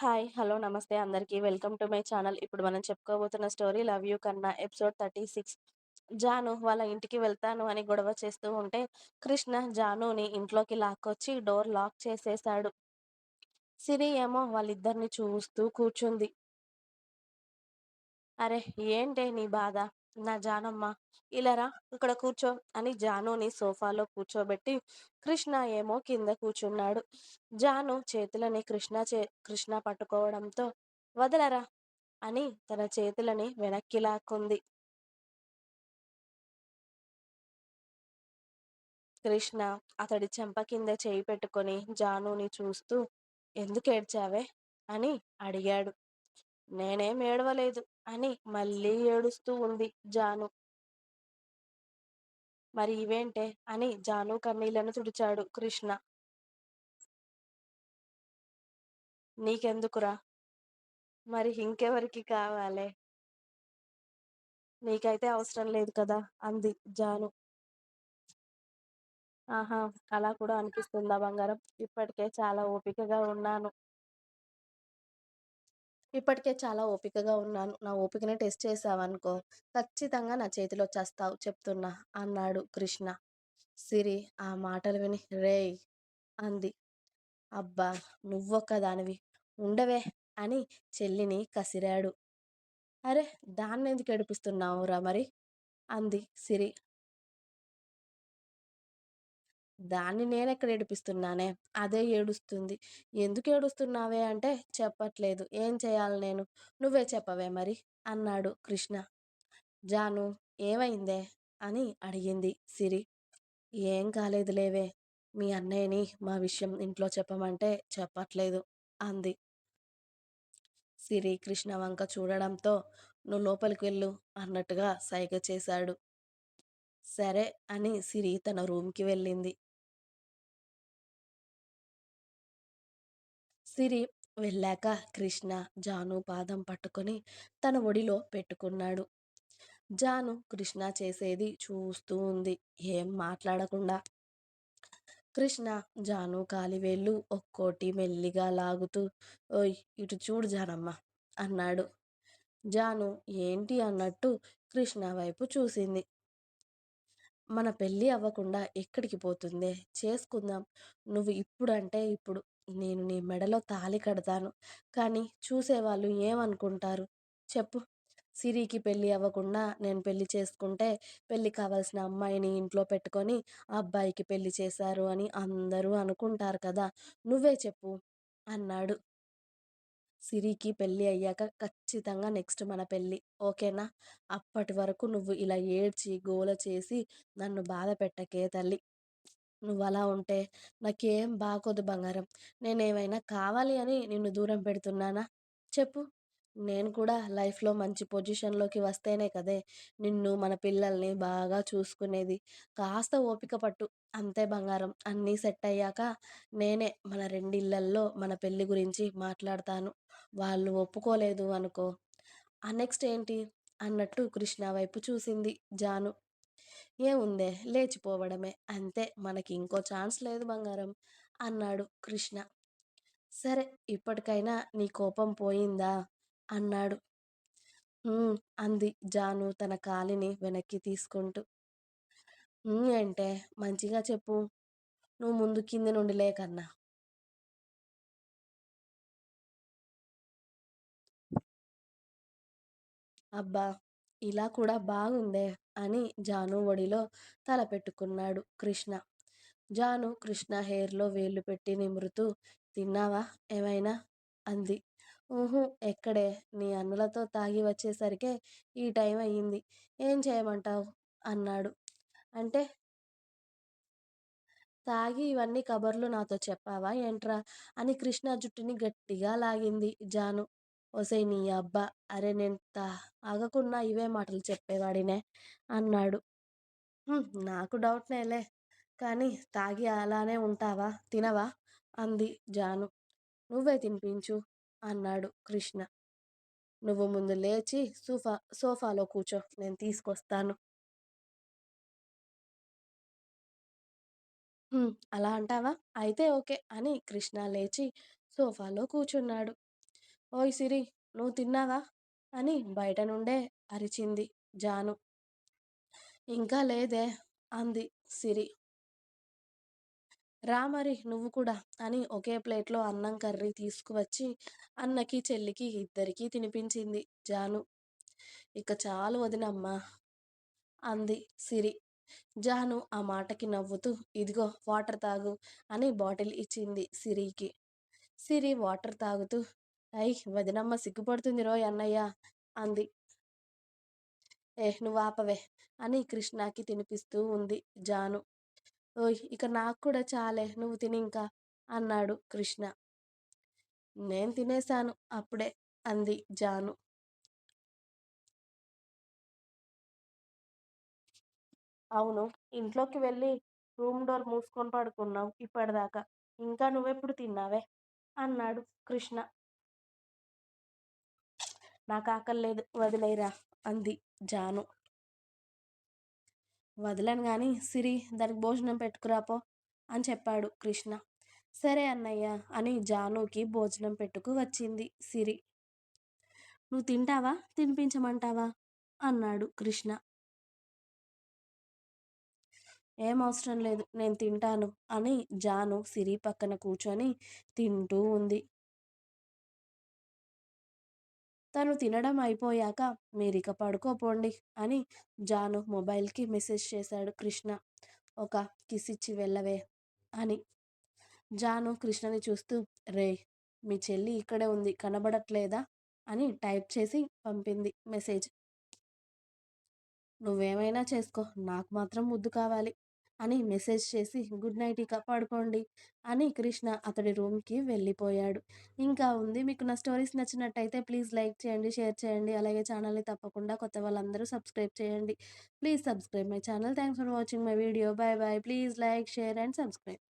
Hi. Hello. నమస్తే అందరికీ. Welcome to my channel. ఇప్పుడు మనం చెప్పుకోబోతున్న స్టోరీ 'లవ్ యూ కన్నా' ఎపిసోడ్ 36. జాను వాళ్ళ ఇంటికి వెళ్తాను అని గొడవ చేస్తూ ఉంటే కృష్ణ జానుని ఇంట్లోకి లాక్కొచ్చి డోర్ లాక్ చేసేశాడు. సిరి ఏమో వాళ్ళిద్దరిని చూస్తూ కూర్చుంది. అరే ఏంటే నీ బాధ? నా జానమ్మ ఇలా రా ఇక్కడ కూర్చో అని జానుని సోఫాలో కూర్చోబెట్టి కృష్ణ ఏమో కింద కూర్చున్నాడు. జాను చేతులని కృష్ణ చే కృష్ణ పట్టుకోవడంతో వదలరా అని తన చేతులని వెనక్కి లాక్కుంది. కృష్ణ అతడి చెంప కింద చేయి పెట్టుకొని జానుని చూస్తూ ఎందుకేడ్చావే? అని అడిగాడు. నేనేం ఏడవలేదు అని మళ్ళీ ఏడుస్తూ ఉంది జాను. మరి ఇవేంటే? అని జాను కన్నీళ్ళను తుడిచాడు కృష్ణ. నీకెందుకురా? మరి ఇంకెవరికి కావాలే? నీకైతే అవసరం లేదు కదా అంది జాను. ఆహా అలా కూడా అనిపిస్తుందా బంగారం? ఇప్పటికే చాలా ఓపికగా ఉన్నాను. ఇప్పటికే చాలా ఓపికగా ఉన్నాను. నా ఓపికని టెస్ట్ చేసావనుకో ఖచ్చితంగా నా చేతిలో చస్తావు చెప్తున్నా అన్నాడు కృష్ణ. సిరి ఆ మాటలు విని రేయ్ అంది. అబ్బా నువ్వొక్క దానివి ఉండవే అని చెల్లిని కసిరాడు. అరె దాన్నెందుకు ఏడిపిస్తున్నావురా మరి? అంది సిరి. దాన్ని నేను ఎక్కడ ఏడిపిస్తున్నానే? అదే ఏడుస్తుంది. ఎందుకు ఏడుస్తున్నావే అంటే చెప్పట్లేదు. ఏం చేయాలి నేను? నువ్వే చెప్పవే మరి? అన్నాడు కృష్ణ. జాను ఏమైందే? అని అడిగింది సిరి. ఏం కాలేదులేవే. మీ అన్నయ్యని మా విషయం ఇంట్లో చెప్పమంటే చెప్పట్లేదు అంది. సిరి కృష్ణ వంక చూడడంతో నువ్వు లోపలికి వెళ్ళు అన్నట్టుగా సైగ చేశాడు. సరే అని సిరి తన రూమ్కి వెళ్ళింది. సిరి వెళ్ళాక కృష్ణ జాను పాదం పట్టుకొని తన ఒడిలో పెట్టుకున్నాడు. జాను కృష్ణ చేసేది చూస్తూ ఉంది. ఏం మాట్లాడకుండా. కృష్ణ జాను కాలివేళ్ళు ఒక్కోటి మెల్లిగా లాగుతూ ఓయ్ ఇటు చూడు జానమ్మ అన్నాడు. జాను ఏంటి అన్నట్టు కృష్ణ వైపు చూసింది. మన పెళ్ళి అవ్వకుండా ఎక్కడికి పోతుందే? చేసుకుందాం. నువ్వు ఇప్పుడంటే ఇప్పుడు నేను నీ మెడలో తాళి కడతాను. కానీ చూసేవాళ్ళు ఏమనుకుంటారు? చెప్పు. సిరికి పెళ్ళి అవ్వకుండా నేను పెళ్ళి చేసుకుంటే పెళ్ళి కావాల్సిన అమ్మాయిని ఇంట్లో పెట్టుకొని అబ్బాయికి పెళ్ళి చేశారు అని అందరూ అనుకుంటారు కదా నువ్వే చెప్పు అన్నాడు. సిరికి పెళ్ళి అయ్యాక ఖచ్చితంగా నెక్స్ట్ మన పెళ్ళి. ఓకేనా? అప్పటి వరకు నువ్వు ఇలా ఏడ్చి గోల చేసి నన్ను బాధ పెట్టకే తల్లి నువ్వలా ఉంటే నాకేం బాగోదు బంగారం. నేనేమైనా కావాలి అని నిన్ను దూరం పెడుతున్నానా? చెప్పు. నేను కూడా లైఫ్లో మంచి పొజిషన్లోకి వస్తేనే కదే నిన్ను మన పిల్లల్ని బాగా చూసుకునేది. కాస్త ఓపిక పట్టు. అంతే బంగారం. అన్నీ సెట్ అయ్యాక నేనే మన రెండిళ్ళల్లో మన పెళ్ళి గురించి మాట్లాడతాను. వాళ్ళు ఒప్పుకోలేదు అనుకో ఆ నెక్స్ట్ ఏంటి? అన్నట్టు కృష్ణ వైపు చూసింది జాను. ఏముందే లేచిపోవడమే. అంతే మనకి ఇంకో ఛాన్స్ లేదు బంగారం అన్నాడు కృష్ణ. సరే ఇప్పటికైనా నీ కోపం పోయిందా? అన్నాడు. అంది జాను తన కాలిని వెనక్కి తీసుకుంటూ. అంటే మంచిగా చెప్పు. నువ్వు ముందు కింది నుండి లేకన్నా అబ్బా ఇలా కూడా బాగుందే అని జాను ఒడిలో తల పెట్టుకున్నాడు కృష్ణ. జాను కృష్ణ హెయిర్లో వేళ్ళు పెట్టి నిమురుతూ తిన్నావా ఏమైనా? అంది. ఊహూ ఎక్కడే? నీ అన్నలతో తాగి వచ్చేసరికే ఈ టైం అయ్యింది. ఏం చేయమంటావు అన్నాడు. అంటే? తాగి ఇవన్నీ కబర్లు నాతో చెప్పావా ఏంట్రా? అని కృష్ణ జుట్టుని గట్టిగా లాగింది జాను. ఒసేయ్ నీ యబ్బ అరే నేను ఆగకుండా ఇవే మాటలు చెప్పేవాడినే అన్నాడు. నాకు నాకు నేలే కానీ తాగి అలానే ఉంటావా? తినవా? అంది జాను. నువ్వే తినిపించు అన్నాడు కృష్ణ. నువ్వు ముందు లేచి సోఫా సోఫాలో కూర్చో నేను తీసుకొస్తాను. అలా అంటావా? అయితే ఓకే అని కృష్ణ లేచి సోఫాలో కూర్చున్నాడు. ఓయ్ సిరి నువ్వు తిన్నావా? అని బయట నుండే అరిచింది జాను. ఇంకా లేదే అంది సిరి. రా మరి నువ్వు కూడా అని ఒకే ప్లేట్లో అన్నం కర్రీ తీసుకువచ్చి అన్నకి చెల్లికి ఇద్దరికీ తినిపించింది జాను. ఇక చాలు వదినమ్మా అంది సిరి. జాను ఆ మాటకి నవ్వుతూ ఇదిగో వాటర్ తాగు అని బాటిల్ ఇచ్చింది సిరికి. సిరి వాటర్ తాగుతూ అయ్ వదినమ్మ సిగ్గుపడుతుంది రోయ్ అన్నయ్య! అంది. ఏ నువ్వు ఆపవే! అని కృష్ణకి తినిపిస్తూ ఉంది జాను. ఓయ్! ఇక నాకు కూడా చాలే! నువ్వు తిని ఇంకా! అన్నాడు కృష్ణ. నేను తినేశాను అప్పుడే! అంది జాను. అవును! ఇంట్లోకి వెళ్ళి రూమ్ డోర్ మూసుకొని పడుకున్నావు ఇప్పటిదాకా. ఇంకా నువ్వెప్పుడు తిన్నావే? అన్నాడు కృష్ణ. నాకు ఆకలి లేదు వదిలేరా అంది జాను. వదలను కానీ సిరి దానికి భోజనం పెట్టుకురాపో అని చెప్పాడు కృష్ణ. సరే అన్నయ్య అని జానుకి భోజనం పెట్టుకు వచ్చింది సిరి. నువ్వు తింటావా? తినిపించమంటావా? అన్నాడు కృష్ణ. ఏం అవసరం లేదు నేను తింటాను అని జాను సిరి పక్కన కూర్చొని తింటూ ఉంది. తను తినడం అయిపోయాక మీరిక పడుకోపోండి అని జాను మొబైల్కి మెసేజ్ చేశాడు కృష్ణ. ఒక కిస్ ఇచ్చి వెళ్ళవే అని. జాను కృష్ణని చూస్తూ రే మీ చెల్లి ఇక్కడే ఉంది కనబడట్లేదా? అని టైప్ చేసి పంపింది మెసేజ్. నువ్వేమైనా చేసుకో నాకు మాత్రం ముద్దు కావాలి. అని మెసేజ్ చేసి గుడ్ నైట్ ఇక పడుకోండి అని కృష్ణ అతడి రూమ్కి వెళ్ళిపోయాడు. ఇంకా ఉంది. మీకు నా స్టోరీస్ నచ్చినట్టయితే ప్లీజ్ లైక్ చేయండి షేర్ చేయండి. అలాగే ఛానల్ని తప్పకుండా కొత్త వాళ్ళందరూ సబ్స్క్రైబ్ చేయండి. Please subscribe my channel. Thanks for watching my video. Bye bye. Please like share and subscribe.